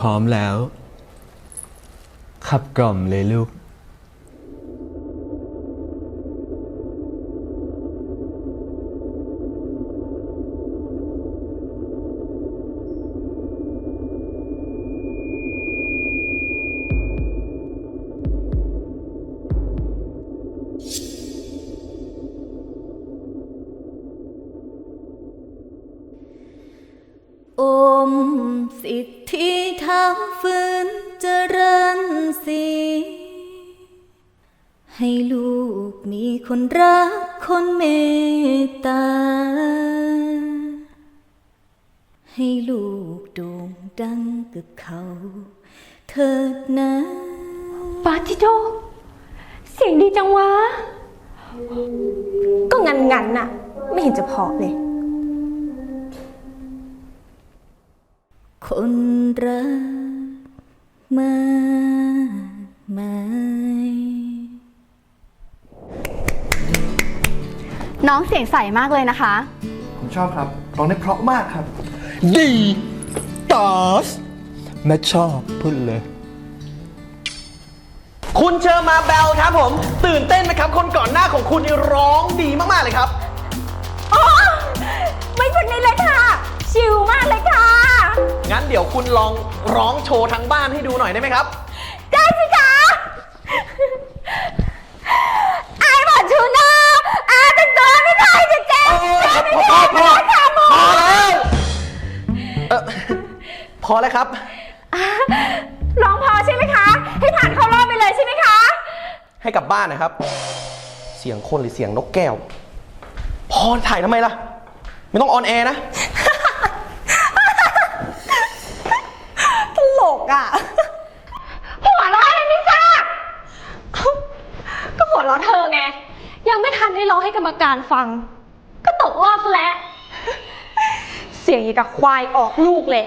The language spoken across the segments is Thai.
พร้อมแล้ว ขับกล่อมเลยลูก อมสิทธิเท้าฟื้นเจริญสีให้ลูกมีคนรักคนเมตตา ให้ลูกโด่งดังกับเขา เถิดนะปาจิโดเสียงดีจังวะ ก็งันงันน่ะ ไม่เห็นจะเพอเลย คนรักมากมายน้องเสียงใสมากเลยนะคะ ผมชอบครับร้องได้เพราะมากครับ ดีตอสแม่ชอบพูดเลย คุณเชอร์มาเบลครับผม ตื่นเต้นไหมครับ คนก่อนหน้าของคุณนี่ร้องดีมาก ๆ เลยครับ เดี๋ยวคุณลองร้องโชว์ทั้งบ้านให้ดูหน่อยได้ไหมครับ ได้สิคะ ไอ้หมดชูนาอาแต่งตัวไม่ได้จะเจ๊พอพอพอพอแล้วเอ่อพอแล้วครับ ร้องพอใช่ไหมคะ ให้ผ่านเข้ารอบไปเลยใช่ไหมคะ ให้กลับบ้านนะครับ เสียงคนหรือเสียงนกแก้ว พอถ่ายทำไมล่ะ ไม่ต้องออนแอร์นะ ตลก อะ หัวเราะอะไรไม่ทราบก็หัวเราะเธอไง ยังไม่ทันได้ร้องให้กรรมการฟัง ก็ตกรอบซะแล้ว เสียงอย่างกับควายออกลูกเลย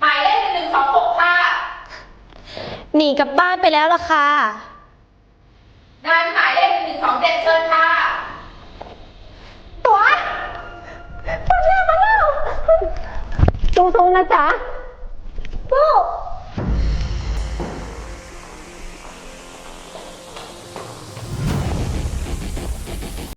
หมายเลขหนึ่งสองหกค่ะ หนีกลับบ้านไปแล้วล่ะค่ะ งานหมายเลขหนึ่งสองเจ็ดเชิญค่ะ ตัวมาแล้วมาแล้วสู้ๆนะจ๊ะ